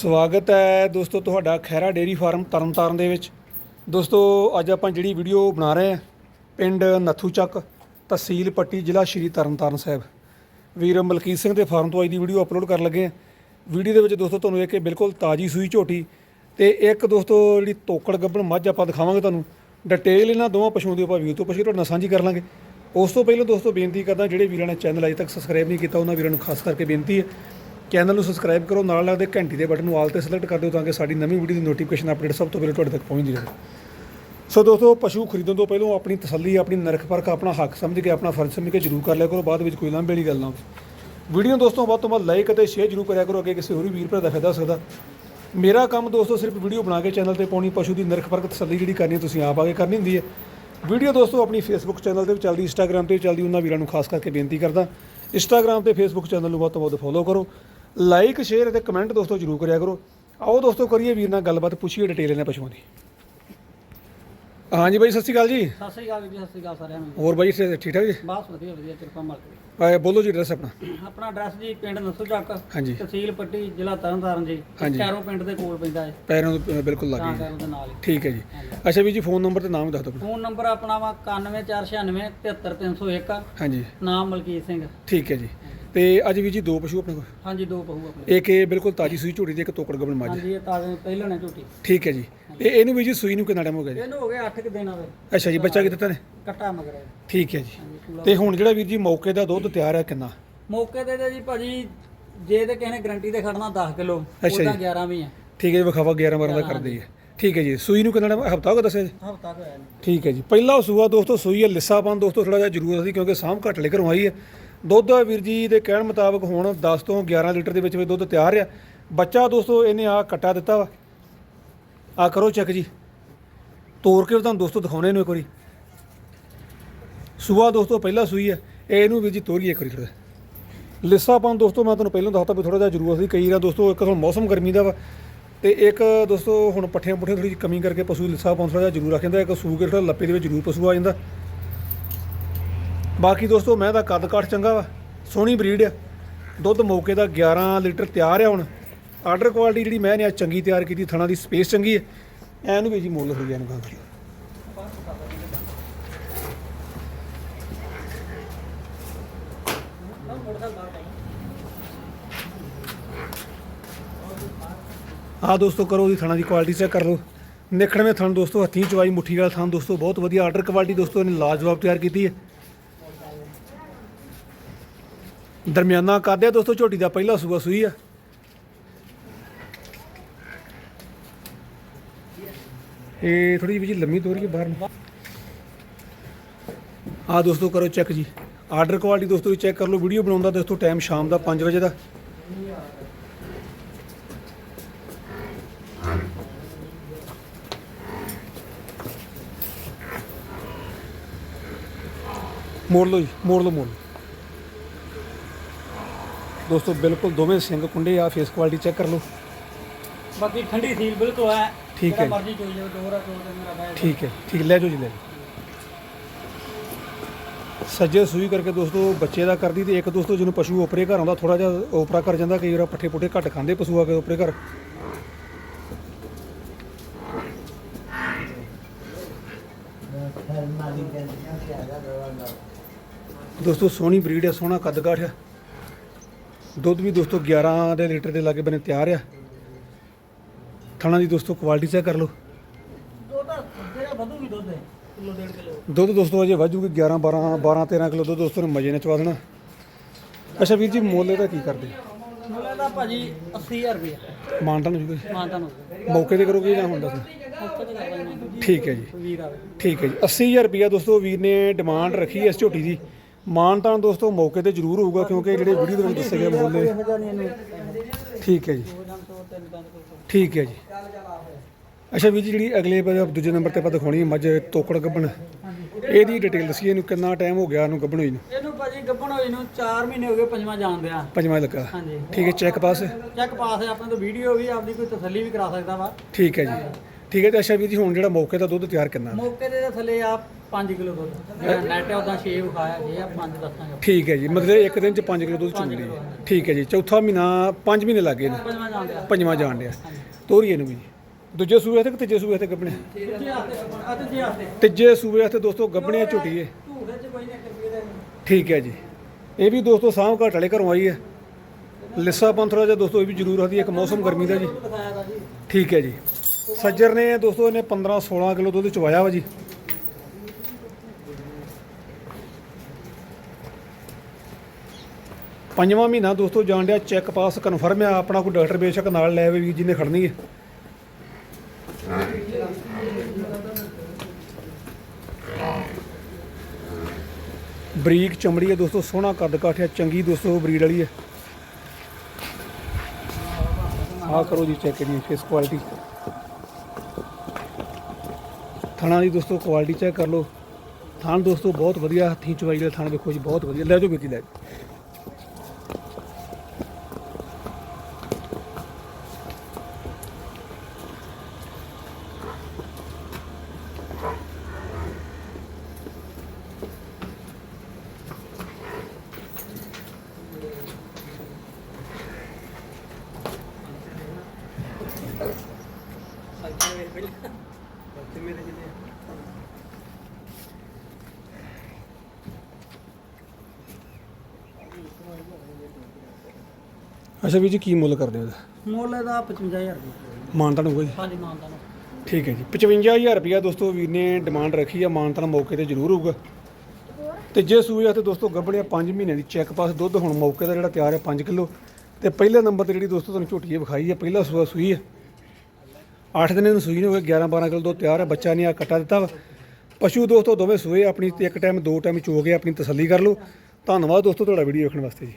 ਸਵਾਗਤ ਹੈ ਦੋਸਤੋ ਤੁਹਾਡਾ ਖੈਰਾ ਡੇਰੀ ਫਾਰਮ ਤਰਨਤਾਰਨ ਦੇ ਵਿੱਚ। ਦੋਸਤੋ, ਅੱਜ ਆਪਾਂ ਜਿਹੜੀ ਵੀਡੀਓ ਬਣਾ ਰਹੇ ਹਾਂ, ਪਿੰਡ ਨੱਥੂ ਚੱਕ ਤਹਿਸੀਲ ਪੱਟੀ, ਜ਼ਿਲ੍ਹਾ ਸ਼੍ਰੀ ਤਰਨਤਾਰਨ ਸਾਹਿਬ। ਵੀਰ ਮਲਕੀਤ ਸਿੰਘ ਦੇ ਫਾਰਮ ਤੋਂ ਅੱਜ ਦੀ ਵੀਡੀਓ ਅਪਲੋਡ ਕਰਨ ਲੱਗੇ ਹਾਂ। ਵੀਡੀਓ ਦੇ ਵਿੱਚ ਦੋਸਤੋ ਤੁਹਾਨੂੰ ਇੱਕ ਬਿਲਕੁਲ ਤਾਜੀ ਸੂਈ ਝੋਟੀ ਤੇ ਇੱਕ ਦੋਸਤੋ ਜਿਹੜੀ ਤੋਕੜ ਗੱਭਣ ਮੱਝ ਆਪਾਂ ਦਿਖਾਵਾਂਗੇ ਤੁਹਾਨੂੰ। ਡਿਟੇਲ ਇਹਨਾਂ ਦੋਵਾਂ ਪਸ਼ੂਆਂ ਦੀ ਆਪਾਂ ਵੀਡੀਓ ਤੋਂ ਪਸ਼ੂ ਤੁਹਾਡੇ ਨਾਲ ਸਾਂਝੀ ਕਰ ਲਾਂਗੇ। ਉਸ ਤੋਂ ਪਹਿਲਾਂ ਦੋਸਤੋ ਬੇਨਤੀ ਕਰਦਾ, ਜਿਹੜੇ ਵੀਰਾਂ ਨੇ ਚੈਨਲ ਅਜੇ ਤੱਕ ਸਬਸਕ੍ਰਾਈਬ ਨਹੀਂ ਕੀਤਾ, ਉਹਨਾਂ ਵੀਰਾਂ ਨੂੰ ਖਾਸ ਕਰਕੇ ਬੇਨਤੀ ਹੈ ਚੈਨਲ ਨੂੰ ਸਬਸਕ੍ਰਾਈਬ ਕਰੋ, ਨਾਲ ਲੱਗਦੇ ਘੰਟੀ ਦੇ ਬਟਨ ਨੂੰ ਆਲ ਤੇ ਸਿਲੈਕਟ ਕਰ ਦਿਓ ਤਾਂ ਕਿ ਸਾਡੀ ਨਵੀਂ ਵੀਡੀਓ ਦੀ ਨੋਟੀਫਿਕੇਸ਼ਨ ਅਪਡੇਟ ਸਭ ਤੋਂ ਪਹਿਲਾਂ ਤੁਹਾਡੇ ਤੱਕ ਪਹੁੰਚਦੀ ਰਹੇ। ਸੋ ਦੋਸਤੋ, ਪਸ਼ੂ ਖਰੀਦਣ ਤੋਂ ਪਹਿਲਾਂ ਆਪਣੀ ਤਸੱਲੀ, ਆਪਣੀ ਨਰਖ ਪਰਖ, ਆਪਣਾ ਹੱਕ ਸਮਝ ਕੇ, ਆਪਣਾ ਫਰਜ਼ ਸਮਝ ਕੇ ਜ਼ਰੂਰ ਕਰ ਲਿਆ ਕਰੋ। ਬਾਅਦ ਵਿੱਚ ਕੋਈ ਲਾਂਭੇ ਵਾਲੀ ਗੱਲ ਨਾ ਹੋਵੇ। ਵੀਡੀਓ ਦੋਸਤੋ, ਵੱਧ ਤੋਂ ਵੱਧ ਲਾਈਕ ਅਤੇ ਸ਼ੇਅਰ ਜ਼ਰੂਰ ਕਰਿਆ ਕਰੋ, ਅੱਗੇ ਕਿਸੇ ਹੋਰ ਵੀ ਵੀਰ ਭਰਾ ਦਾ ਫਾਇਦਾ ਹੋ ਸਕਦਾ। ਮੇਰਾ ਕੰਮ ਦੋਸਤੋ, ਸਿਰਫ ਵੀਡੀਓ ਬਣਾ ਕੇ ਚੈਨਲ ਤੇ ਪਾਉਣੀ, ਪਸ਼ੂ ਦੀ ਨਰਖ ਪਰਖ, ਤਸੱਲੀ ਜਿਹੜੀ ਕਰਨੀ ਹੈ, ਤੁਸੀਂ ਆਪ ਆ ਕੇ ਕਰਨੀ ਹੁੰਦੀ ਹੈ। ਵੀਡੀਓ ਦੋਸਤੋ, ਆਪਣੀ ਫੇਸਬੁੱਕ ਚੈਨਲ ਤੇ ਵੀ ਚੱਲਦੀ ਇੰਸਟਾਗ੍ਰam ਤੇ ਵੀ ਚੱਲਦੀ, ਉਹਨਾਂ ਵੀਰਾਂ ਨੂੰ ਖਾਸ ਕਰਕੇ ਬੇਨਤੀ ਕਰਦਾ। ਇੰਸਟਾਗ੍ਰam ਤੇ ਫੇਸਬੁੱਕ ਚੈਨਲ ਨੂੰ ਵੱਧ ਤੋਂ ਵੱਧ ਫੋਲੋ ਕਰੋ। ਲਾਈਕ ਸ਼ੇਅਰ ਅਤੇ ਕਮੈਂਟ ਦੋਸਤੋ ਜ਼ਰੂਰ ਕਰਿਆ ਕਰੋ। ਆਓ ਦੋਸਤੋ ਕਰੀਏ ਵੀਰ ਨਾਲ ਗੱਲਬਾਤ ਪੁੱਛੀਏ ਡਿਟੇਲ ਇਹਨਾਂ ਪਸ਼ੂਆਂ ਦੀ। ਹਾਂਜੀ ਬਾਈ ਸਤਿ ਸ਼੍ਰੀ ਅਕਾਲ ਜੀ। ਸਤਿ ਸ੍ਰੀ ਅਕਾਲ ਜੀ ਸਤਿ ਸ੍ਰੀ ਅਕਾਲ ਸਾਰਿਆਂ ਨੂੰ। ਹੋਰ ਬਾਈ ਠੀਕ ਠੀਕ ਠਾਕ ਜੀ? ਬਸ ਵਧੀਆ ਵਧੀਆ ਕਿਰਪਾ ਮਾਲਕ ਆਏ ਬੋਲੋ ਜੀ ਐਡਰੈਸ ਆਪਣਾ। ਦੀ ਆਪਣਾ ਐਡਰੈਸ ਜੀ ਪਿੰਡ ਨਸੂ ਚੱਕ ਹਾਂਜੀ। ਤਹਿਸੀਲ ਪੱਟੀ ਜ਼ਿਲ੍ਹਾ ਤਰਨਤਾਰਨ ਜੀ। ਹਾਂਜੀ। ਕੈਰੋ ਪਿੰਡ ਦੇ ਕੋਲ ਪੈਂਦਾ ਹੈ ਪੈਰਾਂ ਨੂੰ ਅ, ਬਿਲਕੁਲ ਲੱਗ ਤਾਂ ਗਈ। ਕੈਰੋ ਦੇ ਨਾਲ ਹੀ। ਠੀਕ ਹੈ ਜੀ। ਅੱਛਾ ਵੀਰ ਜੀ ਫੋਨ ਨੰਬਰ ਤੇ ਨਾਮ ਵੀ ਦੱਸ ਦਿਓ ਫੋਨ ਨੰਬਰ ਆਪਣਾ ਵਾ 91496 73301 ਹਾਂਜੀ। ਨਾਮ ਮਲਕੀਤ ਸਿੰਘ। ਠੀਕ ਹੈ ਜੀ। ਤੇ ਅੱਜ ਵੀਰ ਜੀ ਦੋ ਪਸ਼ੂ ਆਪਣੇ ਕੋਲ? ਹਾਂਜੀ ਦੋ ਪਹੂ ਆਪਣੇ ਇੱਕ ਇਹ ਬਿਲਕੁਲ ਤਾਜੀ ਸੂਈ ਝੋਟੀ ਤੇ ਇੱਕ ਤੋਕੜ ਗੱਬਣ ਮੱਝ। ਹਾਂਜੀ ਇਹ ਤਾਜ਼ੇ ਪਹਿਲਾਂ ਨੇ ਝੋਟੀ। ਠੀਕ ਹੈ ਜੀ। ਤੇ ਇਹਨੂੰ ਵੀ ਜੀ ਸੂਈ ਨੂੰ ਕਿੰਨਾ ਟਾਈਮ ਹੋ ਗਿਆ ਜੀ? ਇਹਨੂੰ ਹੋ ਗਿਆ 8 ਕਿ ਦਿਨ ਆਵੇ ਅੱਛਾ ਜੀ ਬੱਚਾ ਕਿਤੇ ਨੇ? ਕੱਟਾ ਮਗਰ। ਠੀਕ ਹੈ ਜੀ। ਤੇ ਹੁਣ ਜਿਹੜਾ ਵੀਰ ਜੀ ਮੌਕੇ ਦਾ ਦੁੱਧ ਤਿਆਰ ਹੈ ਕਿੰਨਾ? ਮੌਕੇ ਤੇ ਤੇ ਜੀ ਭਾਜੀ ਜੇ ਤੇ ਕਿਸੇ ਨੇ ਗਰੰਟੀ ਤੇ ਖੜਨਾ 10 ਕਿਲੋ ਉਹਦਾ 11 ਵੀ ਹੈ। ਠੀਕ ਹੈ ਜੀ ਵਿਖਾਵਾ 11 12 ਦਾ ਕਰਦੇ ਹੈ। ਠੀਕ ਹੈ ਜੀ ਸੂਈ ਨੂੰ ਕਿੰਨਾ ਹਫਤਾ ਹੋ ਗਿਆ ਦੱਸਿਆ ਜੀ? ਹਫਤਾ ਹੋਇਆ। ਠੀਕ ਹੈ ਜੀ ਪਹਿਲਾ ਸੂਆ ਦੋਸਤੋ ਸੂਈ ਹੈ ਲਿੱਸਾਪਨ ਦੋਸਤੋ ਥੋੜਾ ਜਿਹਾ ਜ਼ਰੂਰਤ ਸੀ ਕਿਉਂਕਿ ਸਾਂਭ ਘੱਟ ਲੈ ਘਰੋਂ ਆਈ ਹੈ। ਦੁੱਧ ਵੀਰ ਜੀ ਦੇ ਕਹਿਣ ਮੁਤਾਬਕ ਹੁਣ 10 ਤੋਂ 11 ਲੀਟਰ ਦੇ ਵਿੱਚ ਵਿੱਚ ਦੁੱਧ ਤਿਆਰ ਆ। ਬੱਚਾ ਦੋਸਤੋ, ਇਹਨੇ ਆ ਕੱਟਾ ਦਿੱਤਾ ਵਾ। ਆ ਕਰੋ ਚੈੱਕ ਜੀ। ਤੋੜ ਕੇ ਤੁਹਾਨੂੰ ਦੋਸਤੋ ਦਿਖਾਉਣੇ ਨੂੰ ਇੱਕ ਵਾਰੀ। ਸੂਆ ਦੋਸਤੋ ਪਹਿਲਾ ਸੂਈ ਹੈ ਇਹ ਇਹਨੂੰ ਵੀਰ ਜੀ ਤੋਰੀਏ ਕਰੀ ਥੋੜਾ ਲਿੱਸਾਪਨ ਦੋਸਤੋ ਮੈਂ ਤੁਹਾਨੂੰ ਪਹਿਲਾਂ ਦੱਸਤਾ ਵੀ ਥੋੜਾ ਜਿਹਾ ਜ਼ਰੂਰ ਸੀ। ਕਈ ਵਾਰ ਦੋਸਤੋ ਇੱਕ ਹੁਣ ਮੌਸਮ ਗਰਮੀ ਦਾ ਵਾ ਤੇ ਇੱਕ ਦੋਸਤੋ ਹੁਣ ਪੱਠਿਆਂ ਪੁੱਠੇ ਥੋੜੀ ਜਿਹੀ ਕਮੀ ਕਰਕੇ ਪਸ਼ੂ ਲਿੱਸਾਪਨ ਥੋੜਾ ਜਿਹਾ ਜ਼ਰੂਰ ਰੱਖ ਜਾਂਦਾ ਇੱਕ ਸੂ ਕੇ ਥੋੜਾ ਲੱਪੇ ਦੇ ਵਿੱਚ ਜ਼ਰੂਰ ਪਸ਼ੂ ਆ ਜਾਂਦਾ। ਬਾਕੀ ਦੋਸਤੋ, ਮੈਂ ਦਾ ਕੱਦ ਕਾਠ ਚੰਗਾ ਵਾ, ਸੋਹਣੀ ਬਰੀਡ ਆ। ਦੁੱਧ ਮੌਕੇ ਦਾ 11 ਲੀਟਰ ਤਿਆਰ ਆ ਹੁਣ। ਆਰਡਰ ਕੁਆਲਿਟੀ ਜਿਹੜੀ ਮੈਂ ਨੇ ਆ ਚੰਗੀ ਤਿਆਰ ਕੀਤੀ, ਥਣਾ ਦੀ ਸਪੇਸ ਚੰਗੀ ਹੈ ਐਨ ਵੀ ਜੀ ਮੁੱਲ ਹੋ ਗਿਆ, ਇਹਨੂੰ ਗਾਂ ਆ ਦੋਸਤੋ, ਕਰੋ ਉਹਦੀ ਥਣਾ ਦੀ ਕੁਆਲਿਟੀ ਚੈੱਕ ਕਰ ਲਓ। ਨਿਖੜਵੇਂ ਥਣ ਦੋਸਤੋ, ਹੱਥੀਂ ਚਵਾਈ ਮੁੱਠੀ ਵਾਲਾ ਥਣ ਦੋਸਤੋ, ਬਹੁਤ ਵਧੀਆ ਆਰਡਰ ਕੁਆਲਿਟੀ ਦੋਸਤੋ ਨੇ ਲਾਜਵਾਬ ਤਿਆਰ ਕੀਤੀ ਹੈ ਦਰਮਿਆਨਾ ਕਰਦੇ ਆ ਦੋਸਤੋ, ਝੋਟੀ ਦਾ ਪਹਿਲਾ ਸੂਆ ਸੂਈ ਆ। ਇਹ ਥੋੜੀ ਜਿਹੀ ਜੀ ਲੰਮੀ ਤੋਰੀ ਹੈ ਬਾਹਰ ਨੂੰ। ਆ ਦੋਸਤੋ, ਕਰੋ ਚੈੱਕ ਜੀ। ਆਰਡਰ ਕੁਆਲਿਟੀ ਦੋਸਤੋ ਚੈੱਕ ਕਰ ਲਓ। ਵੀਡੀਓ ਬਣਾਉਂਦਾ ਦੋਸਤੋ ਟਾਈਮ ਸ਼ਾਮ ਦਾ 5 ਵਜੇ ਦਾ। ਮੋੜ ਲਓ ਜੀ, ਮੋੜ ਲਓ ਮੋੜ ਲਓ। ਦੋਸਤੋ ਬਿਲਕੁਲ ਦੋਵੇਂ ਸਿੰਘ ਕੁੰਡੇ ਆ ਫੇਸ ਕੁਆਲਿਟੀ ਚੈੱਕ ਕਰ ਲਓ। ਬਾਕੀ ਠੰਡੀ ਸੀਲ ਬਿਲਕੁਲ ਹੈ। ਠੀਕ ਹੈ। ਜਿਹੜਾ ਮਰਜ਼ੀ ਚੋਈ ਜਾਓ ਦੋਹਰਾ ਚੋਈ ਤੇ ਮੇਰਾ ਬੈਗ ਠੀਕ ਹੈ ਠੀਕ ਲੈ ਜਾਓ ਜੀ ਲੈ ਜਾਓ। ਸੱਜੇ ਸੂਈ ਕਰਕੇ ਦੋਸਤੋ ਬੱਚੇ ਦਾ ਕਰਦੀ ਤੇ ਇੱਕ ਦੋਸਤੋ ਜਿਹਨੂੰ ਪਸ਼ੂ ਓਪਰੇ ਘਰ ਆਉਂਦਾ ਥੋੜਾ ਜਿਹਾ ਓਪਰਾ ਕਰ ਜਾਂਦਾ ਕਈ ਵਾਰ ਪੱਠੇ ਪੁੱਠੇ ਘੱਟ ਖਾਂਦੇ ਪਸ਼ੂ ਆ ਕੇ ਓਪਰੇ ਘਰ। ਦੋਸਤੋ ਸੋਹਣੀ ਬਰੀਡ ਹੈ ਸੋਹਣਾ ਕੱਦ ਕਾਠ ਹੈ। ਦੁੱਧ ਵੀ ਦੋਸਤੋ 11 ਦੇ ਲੀਟਰ ਦੇ ਲਾਗੇ ਬਨੇ ਤਿਆਰ ਆ। ਥਣਾ ਦੀ ਦੋਸਤੋ ਕੁਆਲਿਟੀ ਚੈੱਕ ਕਰ ਲਓ। ਦੁੱਧ ਹੈ ਦੋਸਤੋ ਅਜੇ ਵਾਜੂਗੀ 11 12 12 13 ਕਿਲੋ ਦੁੱਧ ਦੋਸਤੋ ਨੇ ਮਜੇ ਨਾਲ ਚਵਾ ਦੇਣਾ। ਅੱਛਾ ਵੀਰ ਜੀ ਮੁੱਲ ਇਹਦਾ ਕੀ ਕਰਦੇ? ਮੁੱਲ ਦਾ ਭਾਜੀ 80000 ਰੁਪਏ ਮਾਨਟਨ ਹੋ ਜੂਗਾ ਮਾਂ ਤੁਹਾਨੂੰ ਮੌਕੇ ਤੇ ਕਰੋਗੇ ਜਾਂ ਹੁੰਦਾ ਸੀ ਜੀ ਠੀਕ ਹੈ ਜੀ। ਠੀਕ ਹੈ ਜੀ 80000 ਰੁਪਿਆ ਦੋਸਤੋ ਵੀਰ ਨੇ ਡਿਮਾਂਡ ਰੱਖੀ ਹੈ ਇਸ ਝੋਟੀ ਦੀ। ਮਾਨਤਾਨ ਦੋਸਤੋ ਮੌਕੇ ਤੇ ਜ਼ਰੂਰ ਹੋਊਗਾ ਕਿਉਂਕਿ ਜਿਹੜੇ ਵੀਡੀਓ ਦੇ ਵਿੱਚ ਦੱਸੇ ਗਏ ਮੁੱਲ ਨੇ। ਠੀਕ ਹੈ ਜੀ। ਜਣ ਤੋਂ ਜਣ ਤੋਂ ਠੀਕ ਹੈ ਜੀ। ਅੱਛਾ ਵੀਰ ਜੀ ਜਿਹੜੀ ਅਗਲੇ ਪ- ਦੂਜੇ ਨੰਬਰ ਤੇ ਆਪਾਂ ਦਿਖਾਉਣੀ ਹੈ ਮੱਝ ਤੋਕੜ ਗੱਬਣ ਇਹਦੀ ਡਿਟੇਲ ਦੱਸੀਏ ਇਹਨੂੰ ਕਿੰਨਾ ਟਾਈਮ ਹੋ ਗਿਆ ਇਹਨੂੰ ਗੱਬਣ ਹੋਈ ਨੂੰ? ਇਹਨੂੰ ਭਾਜੀ ਗੱਭਣ ਹੋਈ ਨੂੰ 4 ਮਹੀਨੇ ਹੋ ਗਏ ਪੰਜਵਾਂ ਜਾਣਦੇ ਆ ਪੰਜਵਾਂ ਲੱਗਾ। ਹਾਂਜੀ। ਠੀਕ ਹੈ ਚੈੱਕ ਪਾਸ ਚੈੱਕ ਪਾਸ ਹੈ ਆਪਣੇ ਤੋਂ ਵੀਡੀਓ ਵੀ ਆਪਦੀ ਕੋਈ ਤਸੱਲੀ ਵੀ ਕਰਾ ਸਕਦਾ ਵਾ। ਠੀਕ ਹੈ ਜੀ। ਠੀਕ ਹੈ ਤੇ ਅੱਛਾ ਵੀਰ ਜੀ ਹੁਣ ਜਿਹੜਾ ਮੌਕੇ ਦਾ ਦੁੱਧ ਤਿਆਰ ਕਿੰਨਾ? ਮੌਕੇ ਦੇ ਥੱਲੇ ਆ 5 ਕਿਲੋ ਦੁੱਧ। ਜਿਹੜਾ ਨੈਟ ਹੈ ਉਹਦਾ 6 ਵਿਖਾਇਆ ਜੇ ਆ 5 ਦੱਸਾਂਗੇ। ਠੀਕ ਹੈ ਜੀ ਮਤਲਬ ਇੱਕ ਦਿਨ ਚ 5 ਕਿਲੋ ਦੁੱਧ ਚੁੰਦੀ ਹੈ। ਠੀਕ ਹੈ ਜੀ ਚੌਥਾ ਮਹੀਨਾ 5 ਮਹੀਨੇ ਲੱਗੇ ਨੇ। ਪੰਜਵਾਂ ਜਾਣ ਡਿਆ। ਤੋਰੀਏ ਨੂੰ ਵੀ ਜੀ। ਦੂਜੇ ਸੂਬੇ ਤੇ ਤੀਜੇ ਸੂਬੇ ਤੇ ਗੱਬਣੇ ਹੱਥੇ ਤੀਜੇ ਸੂਬੇ ਤੇ। ਦੋਸਤੋ ਗੱਬਣੇ ਝੁੱਟੀਏ ਠੀਕ ਹੈ ਜੀ। ਇਹ ਵੀ ਦੋਸਤੋ ਸਾਂਭ ਘਾਟ ਵਾਲੇ ਘਰੋਂ ਆਈ ਹੈ। ਲਿੱਸਾ ਪੰਥਰਾ ਜਾਂ ਦੋਸਤੋ ਇਹ ਵੀ ਜ਼ਰੂਰ ਆਦੀ ਇੱਕ ਮੌਸਮ ਗਰਮੀ ਦਾ ਜੀ। ਦਿਖਾਇਆ ਦਾ ਜੀ। ਠੀਕ ਹੈ ਜੀ। ਸੱਜਰ ਨੇ ਦੋਸਤੋ ਇਹਨੇ 15 16 ਕਿਲੋ ਦੁੱਧ ਚਵਾਇਆ ਵਾ ਜੀ। ਪੰਜਵਾਂ ਮਹੀਨਾ ਦੋਸਤੋ ਜਾਣ ਡਿਆ ਚੈੱਕ ਪਾਸ ਕਨਫਰਮ ਆ, ਆਪਣਾ ਕੋਈ ਡਾਕਟਰ ਬੇਸ਼ੱਕ ਨਾਲ ਲੈ ਆਵੇ ਵੀਰ ਜੀ ਨੇ ਖੜਨੀ ਹੈ। ਬਰੀਕ ਚਮੜੀ ਹੈ ਦੋਸਤੋ, ਸੋਹਣਾ ਕੱਦ ਕਾਠਿਆ ਚੰਗੀ ਦੋਸਤੋ ਬਰੀਡ ਵਾਲੀ ਹੈ। ਆਹ ਕਰੋ ਜੀ ਚੈੱਕ ਕਰੀਏ ਫੇਸ ਕੁਆਲਿਟੀ ਥਣਾ ਦੀ ਦੋਸਤੋ ਕੁਆਲਿਟੀ ਚੈੱਕ ਕਰ ਲਓ। ਥਾਣ ਦੋਸਤੋ ਬਹੁਤ ਵਧੀਆ, ਹੱਥੀਂ ਚਵਾਈ ਦਾ ਥਾਣ ਵੇਖੋ ਜੀ, ਬਹੁਤ ਵਧੀਆ। ਲੈ ਜਾਓ ਵੀਰ ਜੀ ਲੈ ਜਾਓ ਅੱਛਾ ਵੀਰ ਜੀ ਕੀ ਮੁੱਲ ਕਰਦੇ ਹੋ? ਇਹਦਾ ਮੁੱਲ ਇਹਦਾ 55000 ਰੁਪਏ। ਮਾਨਤਾਨ ਹੋਊਗਾ ਜੀ ਹਾਂਜੀ ਮਾਨਤਾ ਨੂੰ। ਠੀਕ ਹੈ ਜੀ। 55000 ਰੁਪਇਆ ਦੋਸਤੋ ਵੀਰ ਨੇ ਡਿਮਾਂਡ ਰੱਖੀ ਆ ਮਾਨਤਾਨ ਮੌਕੇ ਤੇ ਜ਼ਰੂਰ ਹੋਊਗਾ। ਤੇ ਜੇ ਸੂਏ ਆ ਤੇ ਦੋਸਤੋ ਗੱਬੜਿਆ 5 ਮਹੀਨਿਆਂ ਦੀ ਚੈੱਕ ਪਾਸ ਦੁੱਧ ਹੁਣ ਮੌਕੇ ਦਾ ਜਿਹੜਾ ਤਿਆਰ ਹੈ 5 ਕਿਲੋ। ਤੇ ਪਹਿਲੇ ਨੰਬਰ ਤੇ ਜਿਹੜੀ ਦੋਸਤੋ ਤੁਹਾਨੂੰ ਝੋਟੀ ਇਹ ਵਿਖਾਈ ਹੈ ਪਹਿਲਾ ਸੂਆ ਸੂਈ ਹੈ 8 ਦਿਨ ਨੂੰ ਸੂਈ ਨੂੰ ਹੋ ਗਏ 11 12 ਕਿਲੋ ਦੁੱਧ ਤਿਆਰ ਹੈ ਬੱਚਾ ਨੇ ਆ ਕੱਟਾ ਦਿੱਤਾ ਵਾ। ਪਸ਼ੂ ਦੋਸਤੋ ਦੋਵੇਂ ਸੂਏ, ਆਪਣੀ ਤੇ ਇੱਕ ਟਾਈਮ ਦੋ ਟਾਈਮ ਚੋ ਕੇ ਆਪਣੀ ਤਸੱਲੀ ਕਰ ਲਓ। ਧੰਨਵਾਦ ਦੋਸਤੋ, ਤੁਹਾਡਾ ਵੀਡੀਓ ਵੇਖਣ ਵਾਸਤੇ ਜੀ।